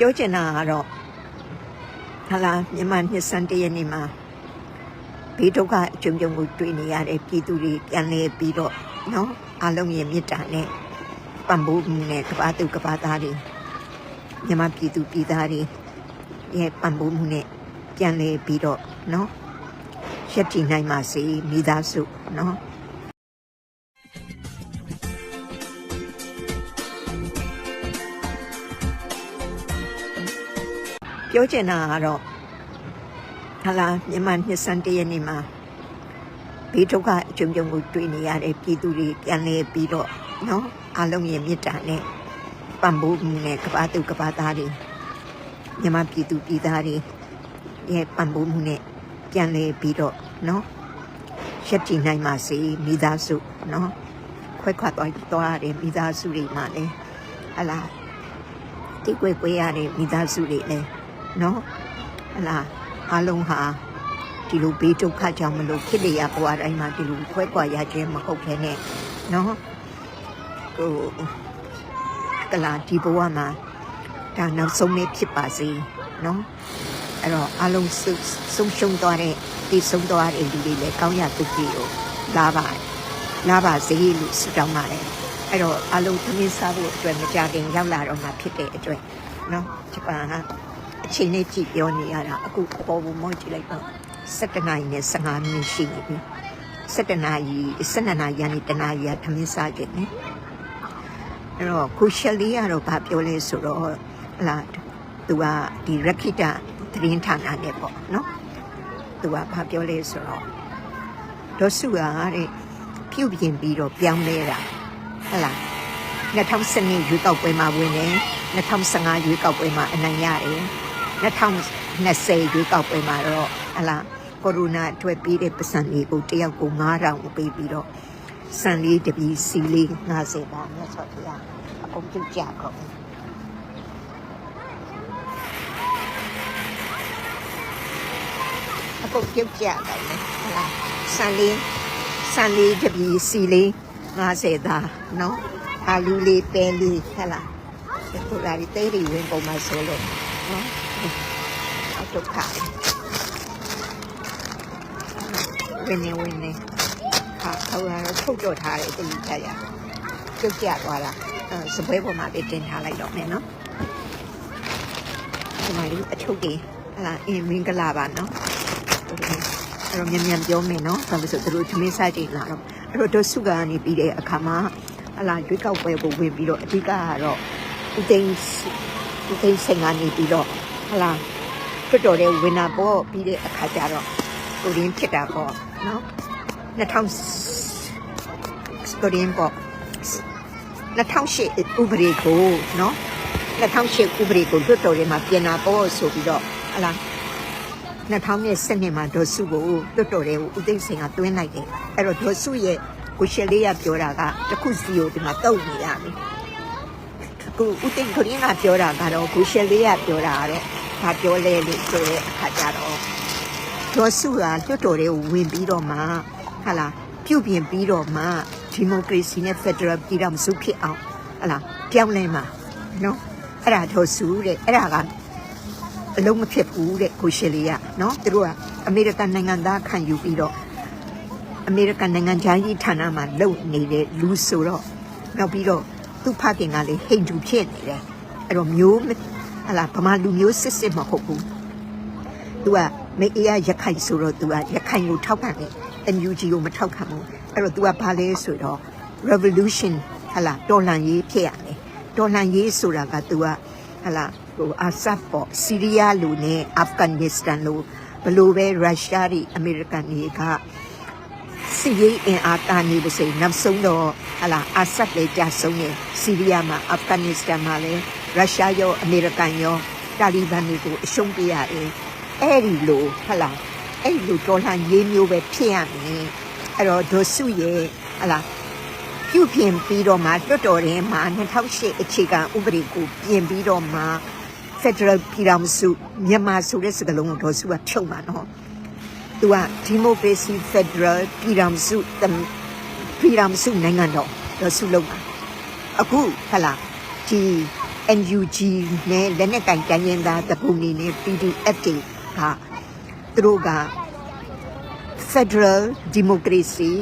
ပြောချင်တာကတော့ဟာလာမြန်မာနှစ်စံတရက်နေ့မှာဘေးဒုက္ခအကျုံကြုံကိုတွေ့နေရတဲ့ပြည်သူတွေပြန်လဲပြီးတော့နော်အလုံးရဲ့မေတ္တာနဲ့ပံ့ပိုးမှုနဲ့ကဘာသူကဘာသားတွေမြန်မာပြည်သူပြည်သားတွေရဲ့ပံ့ပိုးမှုနဲ့ပြန်လဲပြီးတော့နော်ရက်တည်နိုင်ပါစေမိသားစုနော် ပြောချင်တာကတော့ဟာလာမြန်မာနှစ်စံတရက်နေ့မှာဘေးဒုက္ခအကျုံကြုံကိုတွေ့နေရတဲ့ပြည်သူတွေပြန်လဲပြီးတော့နော်အလုံးရဲ့မေတ္တာနဲ့ပံ့ပိုးမှုနဲ့ကဘာသူကဘာသားတွေမြန်မာပြည်သူပြည်သားတွေရဲ့ပံ့ပိုးမှုနဲ့ပြန်လဲပြီးတော့နော်ရက်တည်နိုင်ပါစေမိသားစုနော်ခွဲခွာသွားသွားရတဲ့မိသားစုတွေမှာလည်းဟလာတိတ်ကွယ်ကွယ်ရတဲ့မိသားစုတွေလည်း နော်ဟလာအလုံးဟာဒီလိုဘေးဒုက္ခကြောင့်မလို့ဖြစ်နေရဘဝတိုင်းမှာဒီလိုခွဲကွာရခြင်းမဟုတ်ခဲနဲ့နော်ဟိုကလာဒီဘဝမှာဒါနောက်ဆုံးနေ့ဖြစ်ပါစေနော်အဲ့တော့အလုံးစုဆုံးရှုံးသွားတဲ့ဒီဆုံးသွားတဲ့လူတွေလည်းကောင်းရတုတ်ပြီးတော့လာပါလာပါစေလို့ဆုတောင်းပါတယ်အဲ့တော့အလုံးသမင်းစားဖို့အတွက်မကြခင်ရောက်လာတော့မှဖြစ်တဲ့အတွက်နော်ဂျပန်က အချိန်နဲ့ကြည့်ပြောနေရတာအခုအပေါ်ဘုံမောကြည့်လိုက်တော့7နာရီနဲ့15မိနစ်ရှိနေပြီ7နာရီ7နာရီကနေတနာရီကသမင်းစားကြတယ်အဲ့တော့ခုရှယ်လေးကတော့ဗာပြောလဲဆိုတော့ဟလာသူကဒီရခိတသတင်းဌာနနဲ့ပေါ့နော်သူကဗာပြောလဲဆိုတော့ဒေါ်စုကတဲ့ပြုတ်ပြင်ပြီးတော့ပြောင်းလဲတာဟလာ2012ရွေးကောက်ပွဲမှာဝင်တယ်2015ရွေးကောက်ပွဲမှာအနိုင်ရတယ် 2020ရွေးကောက်ပွဲမှာတော့ဟလာကိုရိုနာအတွက်ပြီးတဲ့ပစံလေးကိုတယောက်ကို9000ပေးပြီးတော့စံလေးတပီစီလေး50ပါမြတ်စွာဘုရားအကုန်ပြုတ်ကြကုန်အကုန်ပြုတ်ကြတယ်ဟလာစံလေးစံလေးတပီစီလေး50သားနော်အာလူလေးပဲလေးဟလာဒီလိုလာဒီတဲရီဝင်ပုံမှာဆိုလို့နော်အ ဒုက္ခဝင်နေဝင်နေဟာဟိုကတော့ထုတ်တော့ထားတယ်တတိယရပြုတ်ကျသွားတာအဲစပွဲပေါ်မှာပဲတင်ထားလိုက်တော့မယ်နော်ဒီမှာလေးအထုတ်ကြီးဟလာအင်းမင်္ဂလာပါနော်အဲ့တော့မြန်မြန်ပြောမယ်နော်ဘာလို့ဆိုသူတို့သမင်းစားကြည့်လာတော့အဲ့တော့ဒုစုကနေပြီးတဲ့အခါမှာဟလာရွေးကောက်ပွဲကိုဝင်ပြီးတော့အဓိကကတော့ဦးသိန်းဦးသိန်းစင်ကနေပြီးတော့ဟလာ တော်တော်လေးဝင်နာပေါ့ပြီးတဲ့အခါကျတော့ကိုရင်းဖြစ်တာပေါ့နော်2000ကိုရင်းပေါ့2008ဥပဒေကိုနော်2008ဥပဒေကိုလွတ်တော်လေးမှာပြင်လာပေါ့ဆိုပြီးတော့ဟလာ2010မှာဒေါ်စုကိုလွတ်တော်လေးကိုဦးသိန်းစင်ကတွင်းလိုက်တယ်အဲ့တော့ဒေါ်စုရဲ့ကိုရှယ်လေးကပြောတာကတခုစီကိုဒီမှာတုတ်နေရပြီကိုဦးသိန်းကိုရင်းကပြောတာကတော့ကိုရှယ်လေးကပြောတာတဲ့ ဘာပြောလဲလို့ဆိုတဲ့အခါကျတော့ဒေါ်စုကလွတ်တော်တွေကိုဝင်ပြီးတော့မှဟာလာပြုတ်ပြင်ပြီးတော့မှဒီမိုကရေစီနဲ့ဖက်ဒရယ်ပြည်တော်စုဖြစ်အောင်ဟာလာပြောင်းလဲမှာနော်အဲ့ဒါဒေါ်စုတဲ့အဲ့ဒါကအလုံးမဖြစ်ဘူးတဲ့ကိုရှယ်လေးကနော်သူတို့ကအမေရိကန်နိုင်ငံသားခံယူပြီးတော့အမေရိကန်နိုင်ငံခြားရေးဌာနမှာလုပ်နေတဲ့လူဆိုတော့နောက်ပြီးတော့သူ့ဖခင်ကလေဟိန္ဒူဖြစ်နေတယ်အဲ့တော့မျိုးမ ဟလာဗမာလူမျိုးစစ်စစ်မဟုတ်ဘူး။ तू ကမေအေးရရခိုင်ဆိုတော့ तू ကရခိုင်ကိုထောက်ခံတယ်။ NUG ကိုမထောက်ခံဘူး။အဲ့တော့ तू ကဘာလဲဆိုတော့ revolution ဟလာတော်လှန်ရေးဖြစ်ရမယ်။တော်လှန်ရေးဆိုတာက तू ကဟလာဟိုအာဆတ်ပေါ့စီးရီးယားလူနဲ့အာဖဂန်နစ္စတန်လူဘလို့ပဲရုရှားတွေအမေရိကန်တွေကစီးရေးအင်အားတာနေပါစေနောက်ဆုံးတော့ဟလာအာဆတ်လေးကြဆုံးရင်စီးရီးယားမှာအာဖဂန်နစ္စတန်မှာလည်း ရုရှားရောအမေရိကန်ရောတာလီဘန်တွေကိုအရှုံးပေးရတယ်အဲ့ဒီလိုဟလာအဲ့ဒီလိုတော်လှန်ရေးမျိုးပဲဖြစ်ရမယ်အဲ့တော့ဒေါ်စုရဲ့ဟလာပြုပြင်ပြီးတော့မှလွတ်တော်ထဲမှာ2008အခြေခံဥပဒေကိုပြင်ပြီးတော့မှ Federal ပြည်ထောင်စုမြန်မာဆိုတဲ့စကားလုံးကိုဒေါ်စုကဖြုတ်မှာနော်သူက Democracy Federal ပြည်ထောင်စုတမ်ပြည်ထောင်စုနိုင်ငံတော်ဒေါ်စုလုံးပါအခုဟလာဒီ NUG နဲ့လက်နက်ကင်တိုင်းရင်းသားတပူနေနဲ့ PDF တွေကသူတို့က Federal Democracy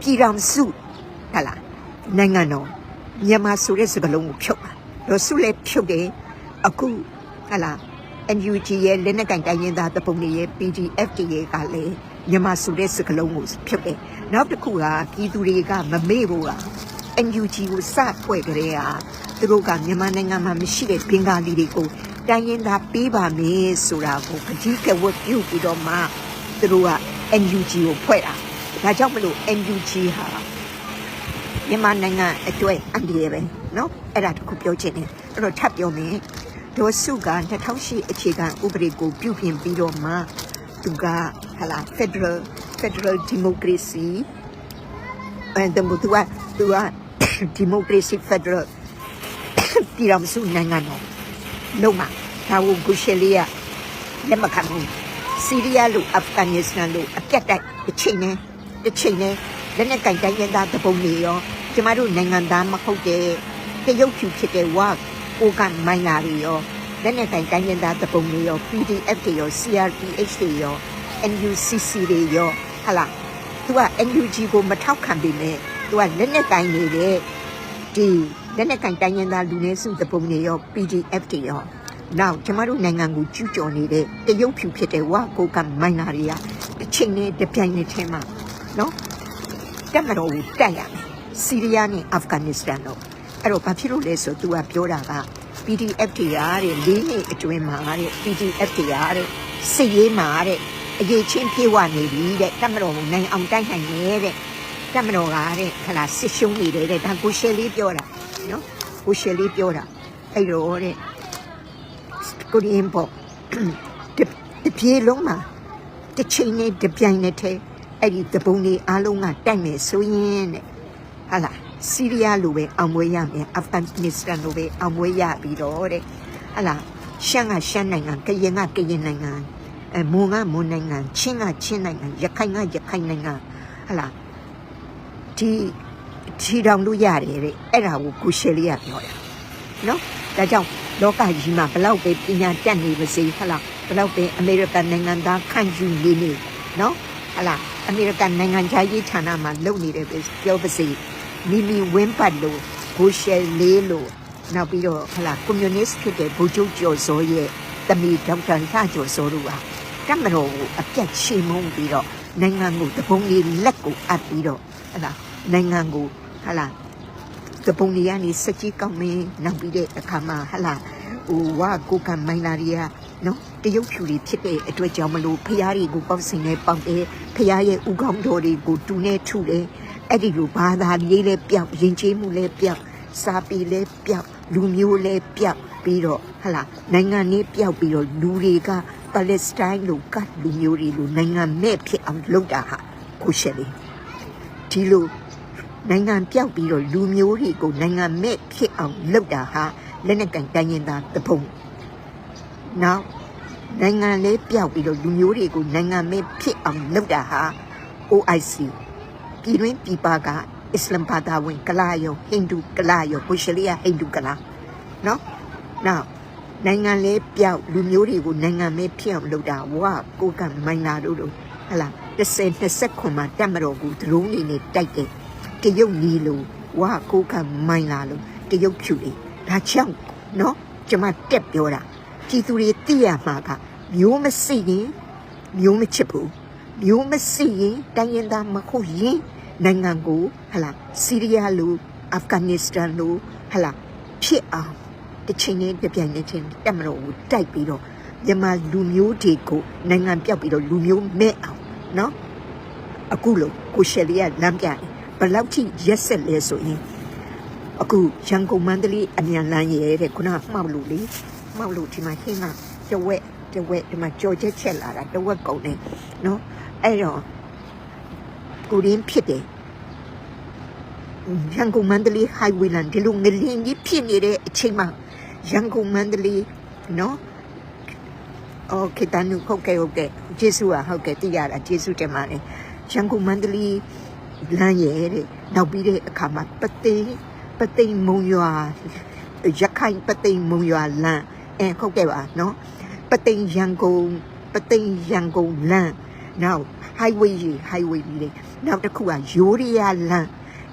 ပြည်တော်စုဟလာနိုင်ငံတော်မြန်မာဆိုတဲ့စကားလုံးကိုဖြုတ်တာတော့စုလည်းဖြုတ်တယ်အခုဟလာ NUG ရဲ့လက်နက်ကင်တိုင်းရင်းသားတပုံတွေရဲ့ PDF တွေရဲ့ကလည်းမြန်မာဆိုတဲ့စကားလုံးကိုဖြုတ်တယ်နောက်တစ်ခုကပြည်သူတွေကမမေ့ဘူးက NUG ကိုစဖွဲ့ကြတဲ့ဟာ သူတို့ကမြန်မာနိုင်ငံမှာမရှိတဲ့ဘင်္ဂါလီတွေကိုတိုင်းရင်းသားပေးပါမယ်ဆိုတာကိုအကြီးကဝတ်ပြုပြီးတော့မှသူတို့က NUG ကိုဖွဲ့တာဒါကြောင့်မလို့ NUG ဟာမြန်မာနိုင်ငံအတွက်အန္တရာယ်ပဲเนาะအဲ့ဒါတခုပြောချင်တယ်အဲ့တော့ထပ်ပြောမယ်ဒေါ်စုက2008အခြေခံဥပဒေကိုပြုပြင်ပြီးတော့မှသူကဟလာ Federal Federal Democracy အဲ့ဒါမို့သူကသူက Democracy Federal ပြည်တော်စုနိုင်ငံတော်လုံးမှာဒါကိုဂူရှယ်လေးကလက်မခံဘူးစီးရီးယားလို့အာဖဂန်နစ္စတန်လို့အပြတ်တိုက်တစ်ချိန်နဲ့တစ်ချိန်နဲ့လက်နက်ကင်တိုင်းရင်းသားတပုံတွေရောကျမတို့နိုင်ငံသားမဟုတ်တဲ့တရုတ်ဖြူဖြစ်တဲ့ဝါကိုကမိုင်းလာတွေရောလက်နက်ကင်တိုင်းရင်းသားတပုံတွေရော PDF တွေရော CRPH တွေရော NUCC တွေရောဟလာသူက NUG ကိုမထောက်ခံပေမဲ့သူကလက်နက်ကင်နေတဲ့ဒီ လက်နက်ကင်တိုင်းရင်းသားလူနည်းစုတပုံတွေရော PDF တွေရောနောက်ကျမတို့နိုင်ငံကိုကျူးကျော်နေတဲ့တရုတ်ဖြူဖြစ်တဲ့ဝါကိုကမိုင်းလာတွေကတစ်ချိန်နဲ့တစ်ပြိုင်နက်တည်းမှာနော်တက်မတော်ကိုတက်ရမယ်စီးရီးယားနဲ့အာဖဂန်နစ္စတန်တော့အဲ့တော့ဘာဖြစ်လို့လဲဆိုသူကပြောတာက PDF တွေရတဲ့လေးနှစ်အတွင်းမှာတဲ့ PDF တွေရတဲ့စစ်ရေးမှာတဲ့အရေးချင်းပြေဝနေပြီတဲ့တက်မတော်ကိုနိုင်အောင်တိုက်နိုင်နေတဲ့တက်မတော်ကတဲ့ခလာစစ်ရှုံးနေတယ်တဲ့ဒါကိုရှယ်လေးပြောတာ နော်ကိုရှယ်လေးပြောတာအဲ့တော့တဲ့ကိုဒီင်ပေါ့တတပြေလုံးမှာတစ်ချိန်နဲ့တစ်ပြိုင်နဲ့တည်းအဲ့ဒီတပုံလေးအားလုံးကတိုက်မယ်ဆိုရင်တဲ့ဟာလားစီးရီးယားလိုပဲအောင်မွေးရမယ်အာဖဂန်နစ္စတန်လိုပဲအောင်မွေးရပြီးတော့တဲ့ဟာလားရှမ်းကရှမ်းနိုင်ငံကရင်ကကရင်နိုင်ငံအဲမွန်ကမွန်နိုင်ငံချင်းကချင်းနိုင်ငံရခိုင်ကရခိုင်နိုင်ငံဟာလားဒီ ထီတောင်လို့ရတယ်တဲ့အဲ့ဒါကိုကိုရှယ်လေးကပြောတာနော်ဒါကြောင့်လောကကြီးမှာဘလောက်ပဲပညာတတ်နေပါစေဟလားဘလောက်ပဲအမေရိကန်နိုင်ငံသားခန့်ယူနေနေနော်ဟလားအမေရိကန်နိုင်ငံခြားရေးဌာနမှာလုပ်နေတယ်ပဲပြောပါစေမိမိဝင်းပတ်လို့ကိုရှယ်လေးလို့နောက်ပြီးတော့ဟလားကွန်မြူနစ်ဖြစ်တဲ့ဘူကျုပ်ကျော်စောရဲ့တမီဒေါက်တာလှကျော်စောတို့ဟာတမတော်ကိုအပြတ်ချေမှုန်းပြီးတော့နိုင်ငံကိုတပုံလေးလက်ကိုအပ်ပြီးတော့ဟလားနိုင်ငံကို ဟလားတပုံလေးကနေစက်ကြီးကောင်းမင်းနောက်ပြီးတဲ့အခါမှာဟလားဟိုဝါကိုကမိုင်းလာရီယာနော်တရုတ်ဖြူတွေဖြစ်တဲ့အတွက်ကြောင့်မလို့ဖျားတွေကိုပေါက်စင်နဲ့ပေါက်တယ်ဖျားရဲ့ဥကောင်းတော်တွေကိုတူနဲ့ထုတယ်အဲ့ဒီလိုဘာသာရေးလဲပြောက်ရင်ကျေးမှုလဲပြောက်စာပေလဲပြောက်လူမျိုးလဲပြောက်ပြီးတော့ဟလာနိုင်ငံนี้ပြောက်ပြီးတော့လူတွေကပါလက်စတိုင်းလိုကတ်လူမျိုးတွေလိုနိုင်ငံမဲ့ဖြစ်အောင်လုပ်တာဟာကိုရှယ်လေးဒီလို နိုင်ငံပြောက်ပြီးတော့လူမျိုးတွေကိုနိုင်ငံမဲ့ဖြစ်အောင်လုပ်တာဟာလက်နက်ကင်တိုင်းရင်သားတပုံနောက်နိုင်ငံလေးပြောက်ပြီးတော့လူမျိုးတွေကိုနိုင်ငံမဲ့ဖြစ်အောင်လုပ်တာဟာ OIC ပြည်တွင်းပြည်ပကအစ္စလမ်ဘာသာဝင်ကလာယောဟိန္ဒူကလာယောကိုရှလီယာဟိန္ဒူကလာနော်နောက်နိုင်ငံလေးပြောက်လူမျိုးတွေကိုနိုင်ငံမဲ့ဖြစ်အောင်လုပ်တာဝါကိုကမိုင်းလာတို့တို့ဟလာ30 20ခွန်မှာတက်မတော်ကိုဒရုန်းနေနဲ့တိုက်တယ် တရုတ်နီလိုဝါကိုကမိုင်းလာလို့တရုတ်ဖြူတွေဒါချောင်းနော်ကျမတက်ပြောတာပြည်သူတွေသိရမှာကမျိုးမစိရင်မျိုးမချစ်ဘူးမျိုးမစိရင်တိုင်းရင်းသားမဟုတ်ရင်နိုင်ငံကိုဟလာဆီးရီးယားလိုအာဖဂန်နစ္စတန်လိုဟလာဖြစ်အောင်တစ်ချိန်နဲ့တစ်ပြိုင်နဲ့ချင်းတက်မလို့တိုက်ပြီးတော့မြန်မာလူမျိုးတွေကိုနိုင်ငံပြောက်ပြီးတော့လူမျိုးမဲ့အောင်နော်အခုလို့ကိုရှယ်လီကလမ်းပြတယ် ဘယ်လောက်ထိရက်ဆက်လဲဆိုရင်အခုရန်ကုန်မန္တလေးအမြန်လမ်းရဲတဲ့ခုနကမှောက်လို့လေမှောက်လို့ဒီမှာဟင်းကတဝက်တဝက်ဒီမှာကြော်ချက်ချက်လာတာတဝက်ကုန်နေနော်အဲ့တော့ကိုရင်းဖြစ်တယ်ရန်ကုန်မန္တလေး highway လမ်းဒီလိုငလင်းကြီးဖြစ်နေတဲ့အချိန်မှာရန်ကုန်မန္တလေးနော်โอเคတန်ဟုတ်ကဲ့ဟုတ်ကဲ့ကျေးဇူးอ่ะဟုတ်ကဲ့သိရတာကျေးဇူးတင်ပါတယ်ရန်ကုန်မန္တလေး လမ်းရဲတဲ့နောက်ပြီးတဲ့အခါမှာပသိမ်ပသိမ်မုံရွာရခိုင်ပသိမ်မုံရွာလမ်းအဲဟုတ်ကဲ့ပါနော်ပသိမ်ရန်ကုန်ပသိမ်ရန်ကုန်လမ်းနောက် highway ကြီး highway ကြီးလေနောက်တစ်ခုကရိုးရီယာလမ်း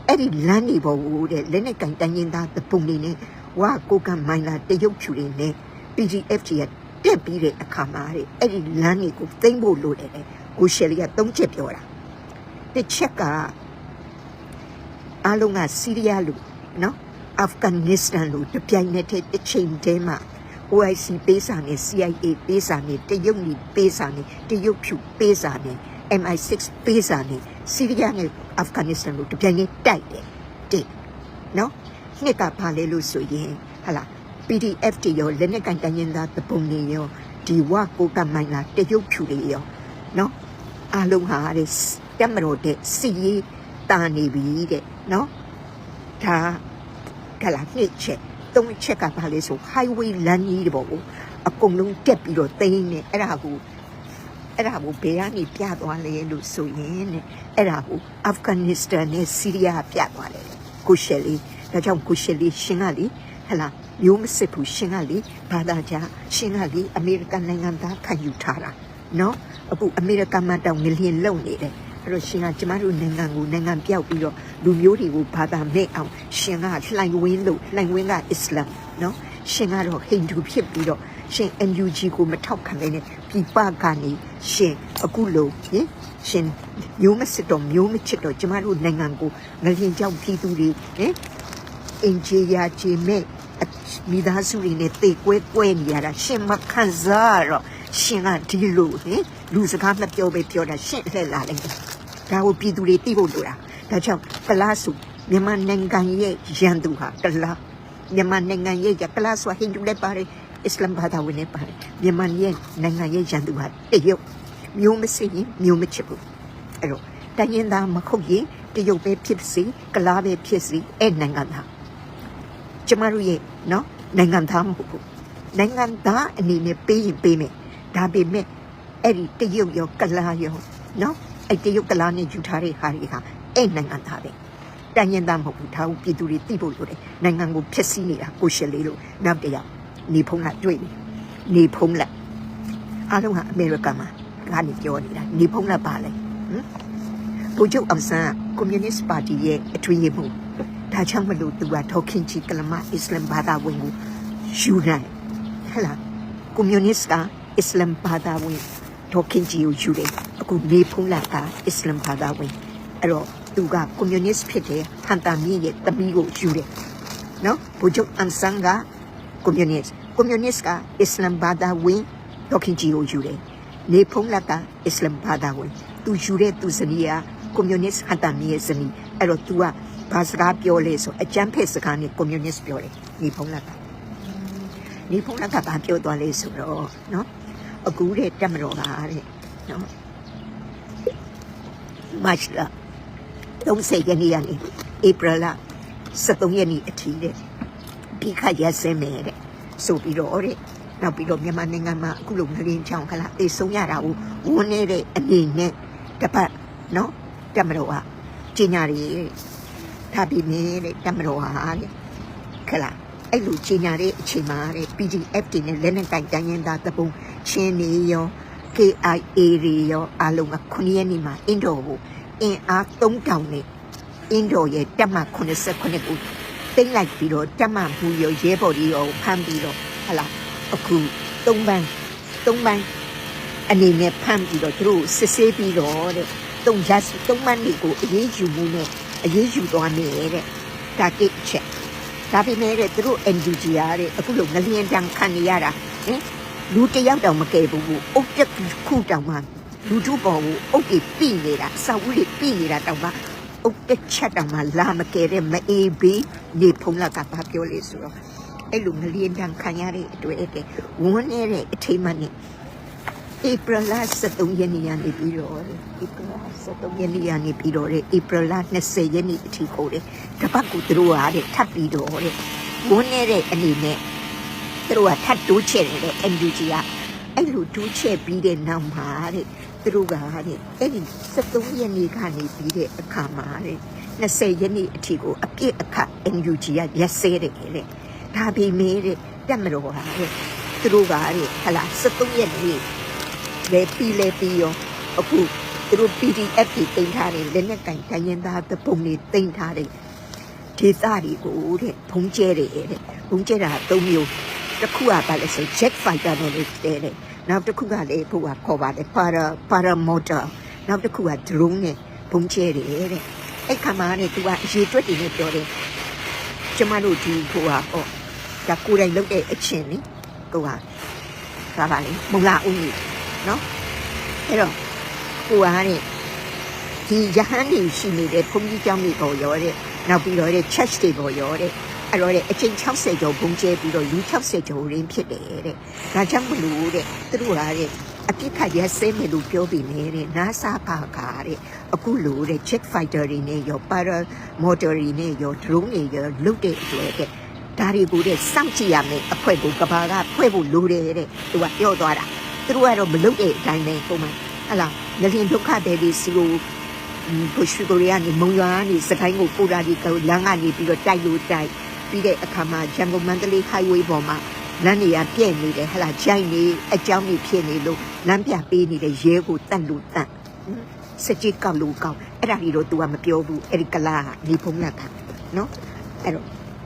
အဲ့ဒီလမ်းတွေပေါ်ကိုတဲ့လက်နဲ့ကင်တိုင်းရင်သားတပုံတွေနဲ့ဝါကိုကမိုင်းလာတရုတ်ချူတွေနဲ့ PGF ကြီးကတက်ပြီးတဲ့အခါမှာတဲ့အဲ့ဒီလမ်းတွေကိုသိမ့်ဖို့လိုတယ်တဲ့ကိုရှယ်လီကသုံးချက်ပြောတာတစ်ချက်က အားလုံးကစီးရီးယားလူနော်အာဖဂန်နစ္စတန်လူတပြိုင်နက်တည်းတစ်ချိန်တည်းမှာ OIC ပေးစာနဲ့ CIA ပေးစာနဲ့တရုတ်နီပေးစာနဲ့တရုတ်ဖြူပေးစာနဲ့ MI6 ပေးစာနဲ့စီးရီးယားနဲ့အာဖဂန်နစ္စတန်လူတပြိုင်နက်တိုက်တယ်တဲ့နော်နှစ်ကပါလေလို့ဆိုရင်ဟလာ PDF တွေရောလက်နက်ကန်တိုင်းရင်းသားတပုံတွေရောဒီဝကိုကမိုင်းလာတရုတ်ဖြူတွေရောနော်အားလုံးဟာတဲ့တက်မတော်တဲ့စီရေး တာနေပြီတဲ့နော်ဒါကလာနှစ်ချက်သုံးချက်ကပါလေဆို highway လမ်းကြီးတွေပေါ့ကိုအကုန်လုံးတက်ပြီးတော့သိင်းနေအဲ့ဒါကိုအဲ့ဒါကိုဘယ်ကနေပြသွားလဲလို့ဆိုရင်တဲ့အဲ့ဒါကိုအာဖဂန်နစ္စတန်နဲ့ဆီးရီးယားပြသွားတယ်ကိုရှယ်လီဒါကြောင့်ကိုရှယ်လီရှင်ကလေဟလာမျိုးမစစ်ဘူးရှင်ကလေဘာသာကြားရှင်ကလေအမေရိကန်နိုင်ငံသားခံယူထားတာနော်အခုအမေရိကန်မှာတောင်ငလျင်လုံနေတယ် အဲ့တော့ရှင်ကကျမတို့နိုင်ငံကိုနိုင်ငံပြောက်ပြီးတော့လူမျိုးတွေကိုဘာသာမဲ့အောင်ရှင်ကလှိုင်ဝင်းလို့လှိုင်ဝင်းကအစ္စလာမ်နော်ရှင်ကတော့ဟိန္ဒူဖြစ်ပြီးတော့ရှင် NUG ကိုမထောက်ခံနိုင်တဲ့ပြည်ပကနေရှင်အခုလို့ဟင်ရှင်မျိုးမစစ်တော့မျိုးမချစ်တော့ကျမတို့နိုင်ငံကိုငလျင်ကြောက်ပြည်သူတွေဟင်အင်ဂျီယာဂျီမဲ့မိသားစုတွေနဲ့တေကွဲကွဲနေရတာရှင်မခံစားရတော့ရှင်ကဒီလိုဟင် လူစကားမပြောပဲပြောတာရှင်လှည့်လာလိုက်တယ်ဒါကိုပြည်သူတွေသိဖို့လိုတာဒါကြောင့်ကလားစုမြန်မာနိုင်ငံရဲ့ရန်သူဟာကလားမြန်မာနိုင်ငံရဲ့ကလားဆိုဟိန္ဒူလည်းပါတယ်အစ္စလာမ်ဘာသာဝင်လည်းပါတယ်မြန်မာရဲ့နိုင်ငံရဲ့ရန်သူဟာတရုတ်မျိုးမစစ်ရင်မျိုးမချစ်ဘူးအဲ့တော့တိုင်းရင်းသားမခုတ်ရင်တရုတ်ပဲဖြစ်စီကလားပဲဖြစ်စီအဲ့နိုင်ငံသားကျမတို့ရဲ့နော်နိုင်ငံသားမဟုတ်ဘူးနိုင်ငံသားအနေနဲ့ပေးရင်ပေးမယ်ဒါပေမဲ့ အဲ့ဒီတရုတ်ရောကလားရောနော်အဲ့တရုတ်ကလာနဲ့ယူထားတဲ့ဟာတွေဟာအဲ့နိုင်ငံသားပဲတန်ရင်သားမဟုတ်ဘူးဒါကိုပြည်သူတွေသိဖို့လိုတယ်နိုင်ငံကိုဖျက်ဆီးနေတာကိုရှယ်လေးလို့နောက်တစ်ယောက်နေဖုံးကတွေ့တယ်နေဖုံးလက်အားလုံးဟာအမေရိကန်မှာကနေပြောနေတာနေဖုံးလက်ပါလေဟမ်ဘုချုပ်အောင်ဆန်းကွန်မြူနစ်ပါတီရဲ့အထွေအမှုဒါကြောင့်မလို့သူကထောက်ခင်ချီကလမအစ္စလမ်ဘာသာဝင်ကိုယူနိုင်ဟဲ့လားကွန်မြူနစ်ကအစ္စလမ်ဘာသာဝင် ဒေါ်ခင်ဂျီကိုယူတယ်အခုနေဖုံးလာကအစ္စလမ်ဘာသာဝင်အဲ့တော့သူကကွန်မြူနစ်ဖြစ်တဲ့ဟန်တာမီရဲ့တမီးကိုယူတယ်နော်ဘုချုပ်အန်ဆန်ကကွန်မြူနစ်ကွန်မြူနစ်ကအစ္စလမ်ဘာသာဝင်ဒေါ်ခင်ဂျီကိုယူတယ်နေဖုံးလာကအစ္စလမ်ဘာသာဝင်သူယူတဲ့သူစနီးကကွန်မြူနစ်ဟန်တာမီရဲ့စနီးအဲ့တော့သူကဘာစကားပြောလဲဆိုအကြမ်းဖက်စကားနဲ့ကွန်မြူနစ်ပြောတယ်နေဖုံးလာကနေဖုံးလာကဘာပြောသွားလဲဆိုတော့နော် အခုတဲ့တက်မတော်ကတဲ့နော်မတ်လ30ရက်နေ့ကနေဧပြီလ23ရက်နေ့အထိတဲ့ဒီခါရက်စဲမယ်တဲ့ဆိုပြီးတော့တဲ့နောက်ပြီးတော့မြန်မာနိုင်ငံမှာအခုလိုငလင်းချောင်းခလာအေးဆုံးရတာကိုဝန်းနေတဲ့အနေနဲ့တပတ်နော်တက်မတော်ကကျင်ညာရီထားပြီးနေတဲ့တက်မတော်ဟာတဲ့ခလာ အဲ့လိုကျင်ညာတဲ့အချိန်မှာတဲ့ PDF တွေနဲ့လက်နက်ကင်တိုင်းရင်းသားတပုံချင်းနေရော KIA တွေရောအလုံးက9ရက်နေ့မှာအင်ဒိုကိုအင်အား3000နဲ့အင်ဒိုရဲ့တက်မှ89ကိုတိမ့်လိုက်ပြီးတော့တက်မှမူရောရဲဘော်ကြီးရောဖမ်းပြီးတော့ဟလာအခု3ပန်း3ပန်းအနေနဲ့ဖမ်းပြီးတော့သူတို့စစ်ဆေးပြီးတော့တဲ့3ရက်3ပန်းလေးကိုအေးအေးယူမှုနဲ့အေးအေးယူသွားနေတဲ့ဒါကိတ်ချက် ဒါပေမဲ့တဲ့သူတို့ NGO ရတဲ့အခုလိုငလျင်တန်းခံနေရတာဟင်လူတစ်ယောက်တောင်မကယ်ဘူးဘူးအုတ်တက်ခုတောင်မှလူတို့ပေါ်ကိုအုတ်ကြီးပြိနေတာအစာဝတ်ကြီးပြိနေတာတောင်မှအုတ်တက်ချက်တောင်မှလာမကယ်တဲ့မအေးဘေးနေဖုံးလာကဘာပြောလဲဆိုတော့အဲ့လိုငလျင်တန်းခံရတဲ့အတွေ့အကြုံဝန်းနေတဲ့အထိမ်းမှနေ ဧပြီလ23ရက်နေ့ကနေပြီးတော့ဧပြီလ23ရက်နေ့ကနေပြီးတော့ဧပြီလ20ရက်နေ့အထိကိုတဲ့တပတ်ကိုသူတို့ကတဲ့ထပ်ပြီးတော့တဲ့ဝန်းနေတဲ့အနေနဲ့သူတို့ကထပ်တိုးချဲ့တယ်တဲ့ NUG ကအဲ့လိုတိုးချဲ့ပြီးတဲ့နောက်မှာတဲ့သူတို့ကတဲ့အဲ့ဒီ73ရက်နေ့ကနေပြီးတဲ့အခါမှာတဲ့20ရက်နေ့အထိကိုအပြည့်အခက် NUG ကရက်စဲတယ်လေဒါပေမဲ့တဲ့တက်မတော်ဟာတဲ့သူတို့ကတဲ့ဟလာ73ရက်နေ့ လေပြီးလေပြီးရောအခုသူတို့ PDF တွေတင်ထားတယ်လက်နဲ့ကင်တိုင်းရင်သားတပုံတွေတင်ထားတယ်ဒေသတွေကိုတဲ့ဘုံကျဲတယ်တဲ့ဘုံကျဲတာ၃မျိုးတစ်ခုကဘာလဲဆို jet fighter နဲ့လေတဲ့တဲ့နောက်တစ်ခုကလေဘုရားခေါ်ပါတယ် para paramotor နောက်တစ်ခုက drone နဲ့ဘုံကျဲတယ်တဲ့အဲ့ခါမှာတဲ့သူကအရေးတွက်တွေနဲ့ပြောတယ်ကျမတို့ဒီဘုရားဟောဒါကိုယ်တိုင်လုပ်တဲ့အချင်းလေကိုကဒါပါလေမုံလာဦးကြီး နော်အဲ့တော့ကိုကတဲ့ဒီရဟန်းကြီးရှိနေတဲ့ဘုန်းကြီးကျောင်းကြီးကိုရောတဲ့နောက်ပြီးတော့တဲ့ church တွေကိုရောတဲ့အဲ့တော့တဲ့အချိန်60ကျော်ဘုံကျဲပြီးတော့လူ60ကျော်ရင်းဖြစ်တယ်တဲ့ဒါကြောင့်မလို့တဲ့သူတို့ကတဲ့အပြစ်ခတ်ရဲစဲမယ်လို့ပြောပြီးနေတဲ့ NASA ပါကားတဲ့အခုလို့တဲ့ jet fighter တွေနဲ့ရော para motor တွေနဲ့ရော drone တွေရောလုတ်တဲ့အတွက်တဲ့ဒါတွေကိုတဲ့စောင့်ကြည့်ရမယ်အဖွဲကိုကဘာကဖွဲ့ဖို့လိုတယ်တဲ့သူကပြောသွားတာ သူတို့ကတော့မလုတ်တဲ့အတိုင်းပဲပုံမှန်ဟလာငလင်ဒုက္ခတွေဒီစီကိုဘုရှိကိုရီးယားနေမုံရွာကနေစကိုင်းကိုပို့တာဒီကလမ်းကနေပြီးတော့တိုက်လို့တိုက်ပြီးတဲ့အခါမှာရန်ကုန်မန္တလေး highway ပေါ်မှာလမ်းတွေကပြည့်နေတယ်ဟလာဂျိုင်းနေအကြောင်းတွေဖြစ်နေလို့လမ်းပြပေးနေတဲ့ရဲကိုတတ်လို့တတ်စကြစ်ကောက်လို့ကောက်အဲ့ဒါကြီးတော့ तू ကမပြောဘူးအဲ့ဒီကလာနေဖုံးလက်ကနော်အဲ့တော့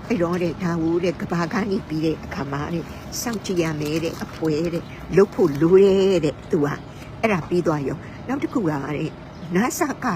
အဲ့တော့တဲ့ဒါဝူတဲ့ကဘာကနေပြီးတဲ့အခါမှာတဲ့စောင့်ကြည့်ရမယ်တဲ့အဖွဲတဲ့လုတ်ဖို့လိုရဲတဲ့ तू ကအဲ့ဒါပြီးသွားရောနောက်တစ်ခုကတဲ့နာဆာက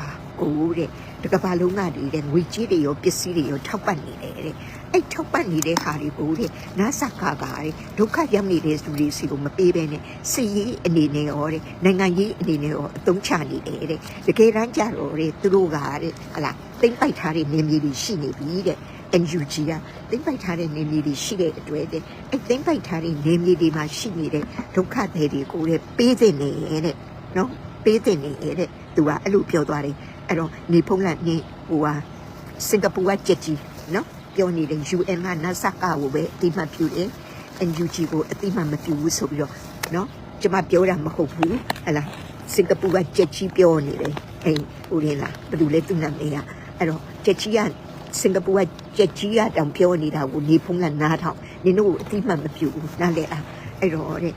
ကိုတဲ့တကဘာလုံးကတည်းကငွေကြီးတွေရောပစ္စည်းတွေရောထောက်ပံ့နေတယ်တဲ့အဲ့ထောက်ပံ့နေတဲ့ဟာတွေကိုတဲ့နာဆာကကတဲ့ဒုက္ခရောက်နေတဲ့သူတွေစီကိုမပေးဘဲနဲ့စီရေးအနေနဲ့ရောတဲ့နိုင်ငံရေးအနေနဲ့ရောအသုံးချနေတယ်တဲ့တကယ်တမ်းကြတော့တဲ့သူတို့ကတဲ့ဟလာသိမ့်ပိုက်ထားတဲ့နေမြေတွေရှိနေပြီတဲ့ NUG ကသိမ့်ပိုက်ထားတဲ့နေမြေတွေရှိတဲ့အတွက်တဲ့အဲ့သိမ့်ပိုက်ထားတဲ့နေမြေတွေမှာရှိနေတဲ့ဒုက္ခတွေတွေကိုတဲ့ပေးတဲ့နေတဲ့နော်ပေးတဲ့နေတဲ့သူကအဲ့လိုပြောသွားတယ်အဲ့တော့နေဖုံးလန်နေဟိုဟာစင်ကာပူကကြက်ကြီးနော်ပြောနေတဲ့ UN က NASA ကကိုပဲအတိမတ်ပြုတယ် NUG ကိုအတိမတ်မပြုဘူးဆိုပြီးတော့နော်ကျမပြောတာမဟုတ်ဘူးဟလာစင်ကာပူကကြက်ကြီးပြောနေတယ်အဲ့ဟိုရင်လားဘယ်လိုလဲသူနာမည်ကအဲ့တော့ကြက်ကြီးကစင်ကာပူက ကြက်ကြီးကတောင်ပြောနေတာကိုနေဖုံးကနားထောင်နင်တို့ကိုအတိမတ်မပြုဘူးနားလေလားအဲ့တော့တဲ့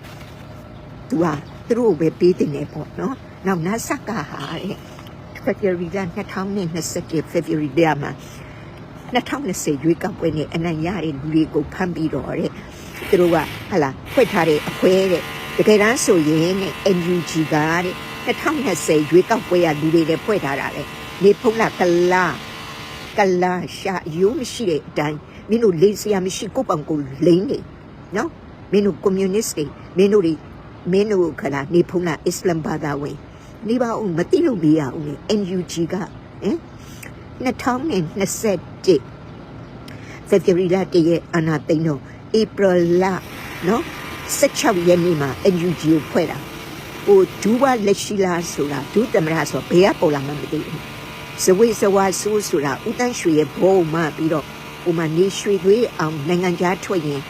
သူကသူတို့ကိုပဲပေးတင်နေပေါ့နော်နောက် NASA ကဟာတဲ့ February က2021 February တည်းမှာ2020ရွေးကောက်ပွဲနဲ့အနိုင်ရတဲ့လူတွေကိုဖမ်းပြီးတော့တဲ့သူတို့ကဟလာဖွက်ထားတဲ့အခွဲတဲ့တကယ်တမ်းဆိုရင်တဲ့ NUG ကတဲ့2020ရွေးကောက်ပွဲရလူတွေလည်းဖွဲ့ထားတာလေနေဖုံးလာကလာ ကလာရှာယူမရှိတဲ့အတိုင်းမင်းတို့လေးစရာမရှိကိုပောင်ကိုလိမ့်နေနော်မင်းတို့ကွန်မြူနစ်တွေမင်းတို့တွေမင်းတို့ခလာနေဖုံးလာအစ္စလမ်ဘာသာဝင်နေပါဦးမသိလို့မရဘူးလေ NUG ကဟင်2021 February လတည်းရဲ့အနာသိန်းတော့ April လနော်16ရက်နေ့မှာ NUG ကိုဖွဲ့တာဟိုဒူဝါလက်ရှိလာဆိုတာဒူတမရဆိုဘယ်ကပေါ်လာမှမသိဘူး ဇဝေဇဝါဆူဆိုတာဦးတန်းရွှေရဲ့ဘုံမှပြီးတော့ဟိုမှာနေရွှေသွေးအောင်နိုင်ငံခြားထွက်ရင်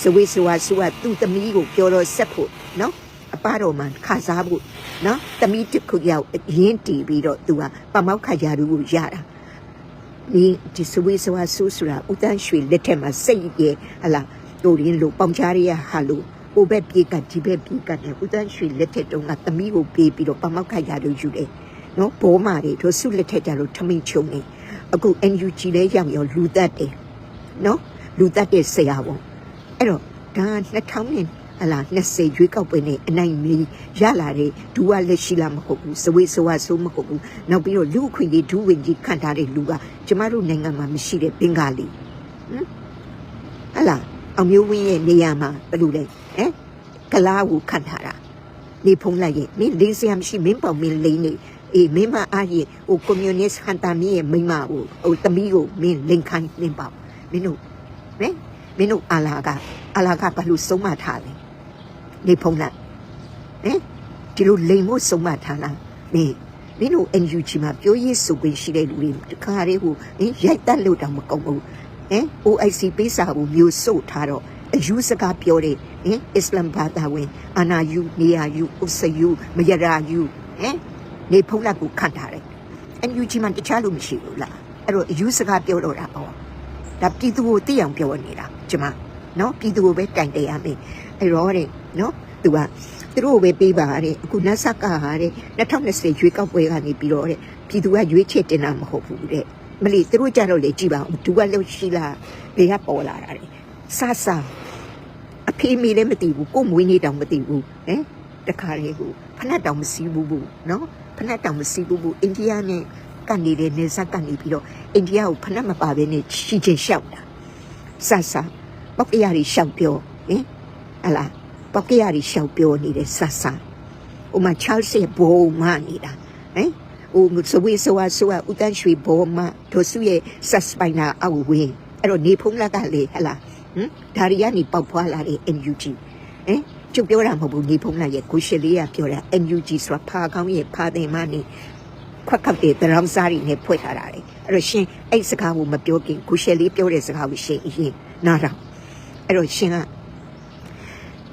ဇဝေဇဝါဆူကသူ့သမီးကိုပြောတော့ဆက်ဖို့နော်အပတော်မှခါစားဖို့နော်သမီးတစ်ခုရောက်ရင်းတီးပြီးတော့သူကပမောက်ခရာလူကိုရတာဒီဒီစဝေးစဝါဆူဆူရာဦးတန်းရွှေလက်ထက်မှာစိတ်ရဲ့ဟလာတို့ရင်းလို့ပေါင်ချားရဟာလို့ဟိုဘက်ပြေးကဒီဘက်ပြေးကနဲ့ဦးတန်းရွှေလက်ထက်တုန်းကသမီးကိုပြေးပြီးတော့ပမောက်ခရာလူယူတယ် နော်ဘောမာတွေတို့ဆုလက်ထက်ကြလို့ထမိန်ချုံနေအခု NUG လဲရောက်ရောလူသက်တယ်နော်လူသက်တဲ့ဆရာပေါ့အဲ့တော့ဒါ2000နဲ့ဟလာ20ရွေးကောက်ပွဲနဲ့အနိုင်မီရလာတဲ့ဒူဝလက်ရှိလာမဟုတ်ဘူးစဝေးစဝါဆိုးမဟုတ်ဘူးနောက်ပြီးတော့လူအခွင့်အရေးဒူဝင်ကြီးခံထားတဲ့လူကကျမတို့နိုင်ငံမှာမရှိတဲ့ဘင်္ဂါလီဟမ်ဟလာအောင်မျိုးဝင်းရဲ့နေရာမှာဘယ်လိုလဲဟမ်ကလားကိုခံထားတာနေဖုံးလိုက်ရဲ့မင်းလေးစရာမရှိမင်းပေါ့မင်းလိမ့်နေ အေးမင်းမအားရင်ဟိုကွန်မြူနစ်ဟန်တာမီရဲ့မိန်းမကိုဟိုတမီးကိုမင်းလိန်ခိုင်းနေပေါ့မင်းတို့ဟမ်မင်းတို့အာလာကအလာကဘာလို့ဆုံးမထားလဲနေဖုံးလိုက်ဟင်ဒီလိုလိန်ဖို့ဆုံးမထားလားမင်းမင်းတို့ NUG မှာပြောရေးဆိုခွင့်ရှိတဲ့လူတွေတခါတည်းဟိုဟင်ရိုက်တက်လို့တောင်မကောင်းဘူးဟင် OIC ပေးစာကိုမျိုးစုတ်ထားတော့အယူစကားပြောတဲ့ဟင်အစ္စလမ်ဘာသာဝင်အာနာယူနေယာယူဥစယူမယရာယူဟင် နေဖုံးလိုက်ကိုခတ်ထားတယ် NUG မှာတခြားလို့မရှိဘူးလားအဲ့တော့အယူစကားပြောတော့တာပေါ့ဒါပြည်သူကိုသိအောင်ပြောနေတာကျမနော်ပြည်သူကိုပဲတိုင်တယ်ရမယ်အဲ့တော့တဲ့နော်သူကသူတို့ကိုပဲပေးပါတဲ့အခုနတ်ဆက်ကဟာတဲ့2020ရွေးကောက်ပွဲကနေပြီးတော့တဲ့ပြည်သူကရွေးချယ်တင်တာမဟုတ်ဘူးတဲ့မလီသူတို့ကြတော့လေကြည်ပါဦးသူကလှုပ်ရှိလားဘေးကပေါ်လာတာတဲ့ဆဆအဖေမေလည်းမသိဘူးကို့မွေးနေတောင်မသိဘူးဟမ်တခါလေကိုဖနက်တောင်မစီးဘူးဘူးနော် ဖနက်တောင်မစီးဘူးဘူးအိန္ဒိယနဲ့ကနေတယ်နေဆက်ကနေပြီးတော့အိန္ဒိယကိုဖနက်မပါဘဲနဲ့ချီချင်းရှောက်တာဆဆပောက်ကရရီရှောက်ပြောဟင်ဟလာပောက်ကရရီရှောက်ပြောနေတဲ့ဆဆဥမာချားစ်ရဲ့ဘုံမနေတာဟင်ဟိုစဝေးဆွာဆွာဥတန်းရွှေဘောမတို့စုရဲ့ဆက်စပိုင်နာအဝဝင်းအဲ့တော့နေဖုံးလက်ကလေဟလာဟမ်ဒါရီကနေပေါက်ဖွာလာတဲ့ NUG ဟင် ကျုပ်ပြောတာမဟုတ်ဘူးနေဖုံးလက်ရဲ့ကိုရှစ်လေးကပြောတာ NUG ဆိုတာဖာကောင်းရဲ့ဖာတယ်မနေခွက်ခတ်တဲ့တရောင်းစားတွေနဲ့ဖွဲ့ထားတာလေအဲ့တော့ရှင်အဲ့စကားကိုမပြောခင်ကိုရှစ်လေးပြောတဲ့စကားကိုရှင်အရင်နားထောင်အဲ့တော့ရှင်က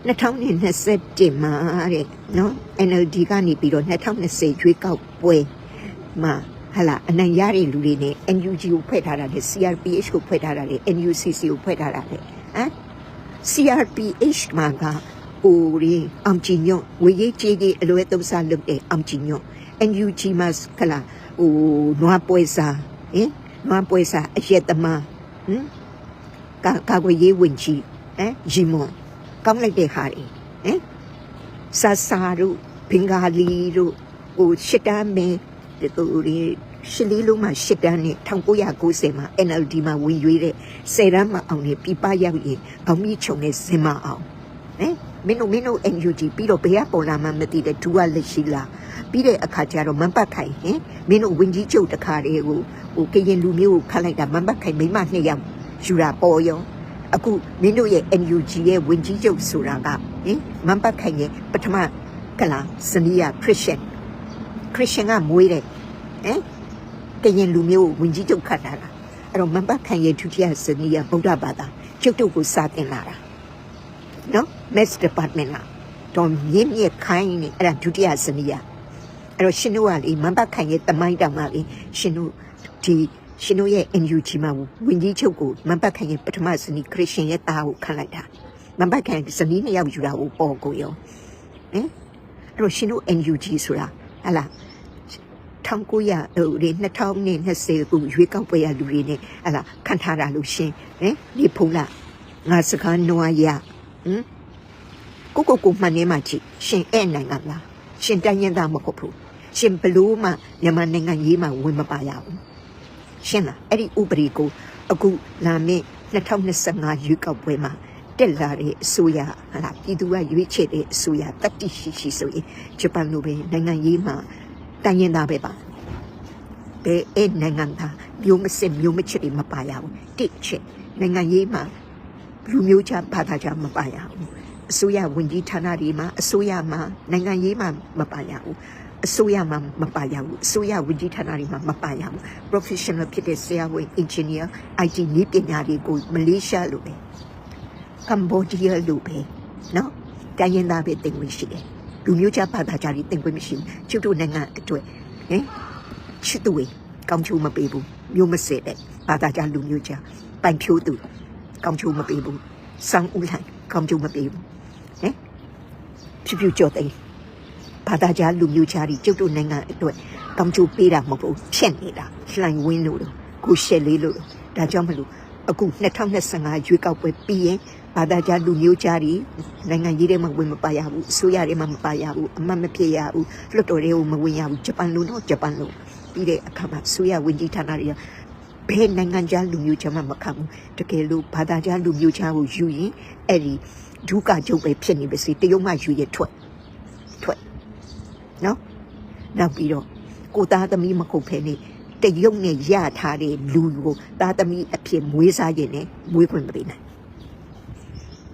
2021မှာတဲ့နော် NLD ကနေပြီးတော့2020ရွေးကောက်ပွဲမှာဟလာအနိုင်ရတဲ့လူတွေနဲ့ NUG ကိုဖွဲ့ထားတာလေ CRPH ကိုဖွဲ့ထားတာလေ NUCC ကိုဖွဲ့ထားတာလေဟမ် CRPH မှာက ဟိုရီအောင်ချင်ညွန့်ဝေရေးကြီးကြီးအလွဲသုံးစားလုပ်တဲ့အောင်ချင်ညွန့် NUG မှာကလာဟိုနွားပွဲစားဟင်နွားပွဲစားအရက်သမားဟင်ကာကာကွယ်ရေးဝင်ကြီးဟမ်ဂျီမွန်ကောင်းလိုက်တဲ့ဟာတွေဟင်ဆာဆာတို့ဘင်္ဂါလီတို့ဟိုရှစ်တမ်းမင်းတူရီရှစ်လေးလုံးမှာရှစ်တန်းနဲ့1990မှာ NLD မှာဝင်ရွေးတဲ့ဆယ်တန်းမှာအောင်နေပြပရောက်ရင်ကောင်းမြချုံနဲ့စင်မအောင်ဟင် မင်းတို့မင်းတို့ NUG ပြီးတော့ဘယ်ကပေါ်လာမှမသိတဲ့ဒူကလက်ရှိလားပြီးတဲ့အခါကျတော့မန်ပတ်ခိုင်ဟင်မင်းတို့ဝင်ကြီးချုပ်တခါတည်းကိုဟိုကရင်လူမျိုးကိုခတ်လိုက်တာမန်ပတ်ခိုင်မိမနှစ်ယောက်ယူတာပေါ်ရောအခုမင်းတို့ရဲ့ NUG ရဲ့ဝင်ကြီးချုပ်ဆိုတာကဟင်မန်ပတ်ခိုင်ရဲ့ပထမကလာစနီးယာခရစ်ယာန်ခရစ်ယာန်ကမွေးတဲ့ဟင်ကရင်လူမျိုးကိုဝင်ကြီးချုပ်ခတ်တာလားအဲ့တော့မန်ပတ်ခိုင်ရဲ့ဒုတိယစနီးယာဗုဒ္ဓဘာသာကျုပ်တို့ကိုစာတင်လာတာနော် Mass Department ကတော့မြင့်မြင့်ခိုင်းနေအဲ့ဒါဒုတိယစနီးယာအဲ့တော့ရှင်တို့ကလေမန်ပတ်ခိုင်ရဲ့တမိုင်းတောင်မှလေရှင်တို့ဒီရှင်တို့ရဲ့ NUG မှာဝင်ကြီးချုပ်ကိုမန်ပတ်ခိုင်ရဲ့ပထမစနီးခရစ်ယာန်ရဲ့သားကိုခန့်လိုက်တာမန်ပတ်ခိုင်စနီးနှစ်ယောက်ယူတာကိုပေါ်ကိုရောဟင်အဲ့တော့ရှင်တို့ NUG ဆိုတာဟလာ1900ဟိုဒီ2020ခုရွေးကောက်ပွဲရလူတွေနဲ့ဟလာခံထားတာလို့ရှင်ဟင်ဒီဖုံးလာငါစကားနွားရဟင် ကိုကိုကိုမှန်နေမှကြည့်ရှင်အဲ့နိုင်ငံလားရှင်တိုင်းရင်သားမဟုတ်ဘူးရှင်ဘလို့မှမြန်မာနိုင်ငံရေးမှာဝင်မပါရဘူးရှင်းလားအဲ့ဒီဥပဒေကိုအခုလာမည့်2025ရွေးကောက်ပွဲမှာတက်လာတဲ့အစိုးရဟာလားပြည်သူကရွေးချယ်တဲ့အစိုးရတတိရှိရှိဆိုရင်ဂျပန်လိုပဲနိုင်ငံရေးမှာတိုင်းရင်သားပဲပါဘယ်အဲ့နိုင်ငံသားမျိုးမစစ်မျိုးမချစ်တွေမပါရဘူးတိတ်ချစ်နိုင်ငံရေးမှာလူမျိုးချဘာသာချမပါရဘူး အစိုးရဝင်ကြီးဌာနတွေမှာအစိုးရမှာနိုင်ငံရေးမှာမပါရဘူးအစိုးရမှာမပါရဘူးအစိုးရဝန်ကြီးဌာနတွေမှာမပါရဘူး professional ဖြစ်တဲ့ဆရာဝန် engineer IT နည်းပညာတွေကိုမလေးရှားလိုပဲကမ္ဘောဒီးယားလိုပဲနော်တိုင်းရင်းသားပဲတင်ဝင်ရှိတယ်လူမျိုးခြားဘာသာခြားတွေတင်ခွင့်မရှိဘူးကျုပ်တို့နိုင်ငံအတွက်ဟင်ချစ်သူတွေကောင်းချိုးမပေးဘူးမျိုးမစဲတဲ့ဘာသာခြားလူမျိုးခြားပိုင်ဖြိုးသူကောင်းချိုးမပေးဘူးစောင်းဦးလိုက်ကောင်းချိုးမပေးဘူး ဟင်ဖြူဖြူကြော်သိမ်းဘာသာခြားလူမျိုးခြားတွေကျုပ်တို့နိုင်ငံအတွက်ကောင်းချိုးပေးတာမဟုတ်ဘူးဖြင့်နေတာလှိုင်ဝင်းလို့လို့ကိုရှက်လေးလို့လို့ဒါကြောင့်မလို့အခု2025ရွေးကောက်ပွဲပြီးရင်ဘာသာခြားလူမျိုးခြားတွေနိုင်ငံရေးထဲမှာဝင်မပါရဘူးအစိုးရထဲမှာမပါရဘူးအမတ်မဖြစ်ရဘူးလွှတ်တော်တွေကိုမဝင်ရဘူးဂျပန်လိုတော့ဂျပန်လိုပြီးတဲ့အခါမှာအစိုးရဝန်ကြီးဌာနတွေကဘယ်နိုင်ငံခြားလူမျိုးခြားမှမခံဘူးတကယ်လို့ဘာသာခြားလူမျိုးခြားကိုယူရင်အဲ့ဒီ ဒုက္ခကြုတ်ပဲဖြစ်နေပါစေတရုတ်မှယူရထွက်ထွက်နော်နောက်ပြီးတော့ကိုသားသမီးမဟုတ်ဖ ೇನೆ တရုတ်နဲ့ရထားတဲ့လူကိုသားသမီးအဖြစ်မွေးစားရင်လည်းမွေးခွင့်မပေးနိုင်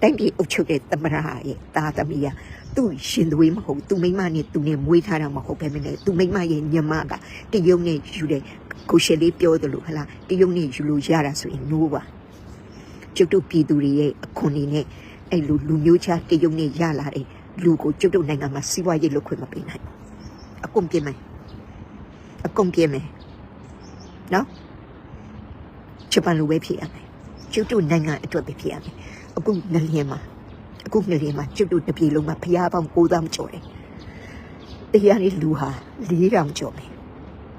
တိုင်းပြည်အုပ်ချုပ်တဲ့သမရရဲ့သားသမီးကသူ့ရှင်သွေးမဟုတ်သူ့မိမနဲ့သူနဲ့မွေးထားတာမဟုတ်ပဲမနဲ့သူ့မိမရဲ့ညီမကတရုတ်နဲ့ယူတဲ့ကိုရှယ်လေးပြောတယ်လို့ဟလားတရုတ်နဲ့ယူလို့ရတာဆိုရင်နိုးပါကျုပ်တို့ပြည်သူတွေရဲ့အခွန်တွေနဲ့ အဲ့လိုလူမျိုးခြားတရုတ်နဲ့ရလာတဲ့လူကိုကျုပ်တို့နိုင်ငံမှာစီးပွားရေးလုပ်ခွင့်မပေးနိုင်အကုန်ပြင်းမယ်အကုန်ပြင်းမယ်နော်ဂျပန်လိုပဲဖြစ်ရမယ်ကျုပ်တို့နိုင်ငံအတွက်ပဲဖြစ်ရမယ်အခုငလျင်မှာအခုငလျင်မှာကျွတ်တို့တစ်ပြေလုံးမှာဖျားပေါင်း9000ကျော်တယ်တရားလေးလူဟာ4000ကျော်တယ်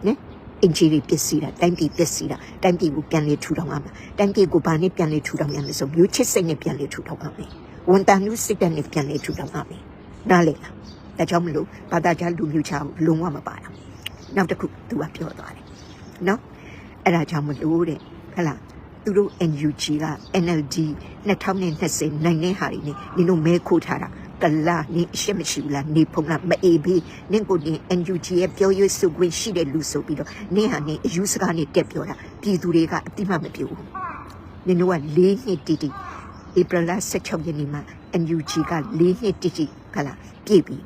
နော် အင်ဂျီတွေပစ္စည်းတာတိုင်းပြည်ပစ္စည်းတာတိုင်းပြည်ကိုပြန်လေထူထောင်ရမှာတိုင်းပြည်ကိုဘာနဲ့ပြန်လေထူထောင်ရမလဲဆိုမျိုးချစ်စိတ်နဲ့ပြန်လေထူထောင်ရမယ်ဝန်တန်လူစိတ်နဲ့ပြန်လေထူထောင်ရမယ်နားလေလားဒါကြောင့်မလို့ဘာသာကြားလူမျိုးချောင်းလုံးဝမပါတာနောက်တစ်ခုသူကပြောသွားတယ်နော်အဲ့ဒါကြောင့်မလို့တဲ့ဟဟလားသူတို့ NUG က NLD 2020နိုင်တဲ့ဟာတွေနေနင်တို့မဲခိုးထားတာ ကလာနေအရှိမရှိဘူးလားနေဖုံလားမအေးဘေးနင့်ကိုနင် NUG ရဲ့ပြောရွှေဆိုခွင့်ရှိတဲ့လူဆိုပြီးတော့နင်ဟာနေအယူစကားနဲ့တက်ပြောတာပြည်သူတွေကအတိမမပြောဘူးနင်တို့က၄နှစ်တီတီဧပြီလ16ရက်နေ့မှာ NUG က၄နှစ်တီတီဟလာပြည့်ပြီ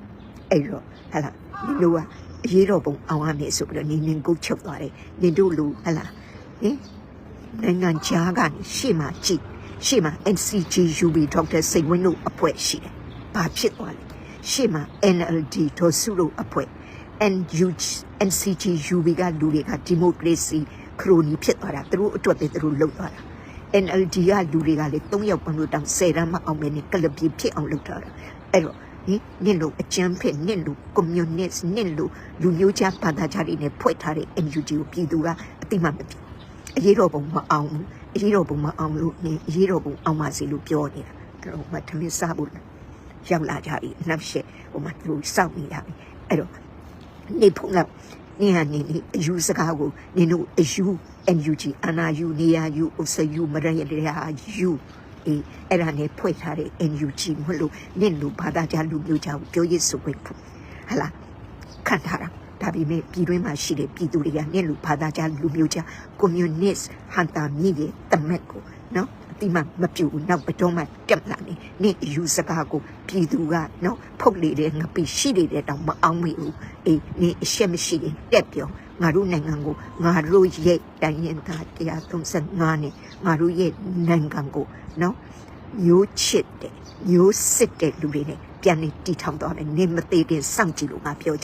အဲ့တော့ဟလာနင်တို့ကအရေးတော်ပုံအောင်ရမယ်ဆိုပြီးတော့နင်နင်ကိုချုပ်သွားတယ်နင်တို့လူဟလာဟင်နိုင်ငံခြားကနေရှေ့မှာကြည့်ရှေ့မှာ NCGUB ဒေါက်တာစိတ်ဝင်းတို့အဖွဲ့ရှိတယ်။ ဘာဖြစ်သွားလဲ။ရှေ့မှာ NLD ဒေါ်စုတို့အဖွဲ့ NUG NCGUB ကလူတွေကဒီမိုကရေစီခရိုနီဖြစ်သွားတာသူတို့အတွက်ပဲသူတို့လုပ်သွားတာ။ NLD ကလူတွေကလည်း၃ယောက်ပတ်လို့တောင်၁၀တန်းမအောင်မနဲ့ကလပ်ပြီးဖြစ်အောင်လုပ်ထားတာ။အဲ့တော့ဟင်နင့်လို့အကြမ်းဖက်နင့်လို့ကွန်မြူနစ်နင့်လို့လူမျိုးခြားဘာသာခြားတွေနဲ့ဖွဲ့ထားတဲ့ NUG ကိုပြည်သူကအတိမမပြအရေးတော်ပုံမအောင်ဘူးအရေးတော်ပုံမအောင်လို့နင်အရေးတော်ပုံအောင်ပါစေလို့ပြောနေတာအဲ့တော့မထမင်းစားဖို့ ရောက်လာကြပြီနှက်ရှက်ဟိုမှာသူတို့စောင့်နေရပြီအဲ့တော့နေဖုန်းကနင်ဟာနေနေအယူစကားကိုနင်တို့အယူ NUG အနာယူနေရယူအစယူမရရရယူအေးအဲ့ဒါနဲ့ဖွဲ့ထားတဲ့ NUG မလို့နင့်လူဘာသာကြားလူမျိုးကြောင့်ပြောရစ်ဆိုခွင့်ဖို့ဟလာခံထားတာဒါပေမဲ့ပြည်တွင်းမှာရှိတဲ့ပြည်သူတွေကနင့်လူဘာသာကြားလူမျိုးကြားကွန်မြူနစ်ဟန်တာမြင့်ရဲ့တမက်ကိုနော် အတိမမပြူဘူးနောက်ဘယ်တော့မှတက်လာနေနင့်အယူစကားကိုပြည်သူကနော်ဖုတ်လေတဲ့ငပိရှိနေတဲ့တောင်မအောင်မိဘူးအေးနင့်အရှက်မရှိရင်တက်ပြောငါတို့နိုင်ငံကိုငါတို့ရဲ့တိုင်းရင်သား135နဲ့ငါတို့ရဲ့နိုင်ငံကိုနော်မျိုးချစ်တဲ့မျိုးစစ်တဲ့လူတွေနဲ့ပြန်နေတီထောင်တော့တယ်နင်မသေးခင်စောင့်ကြည့်လို့ငါပြော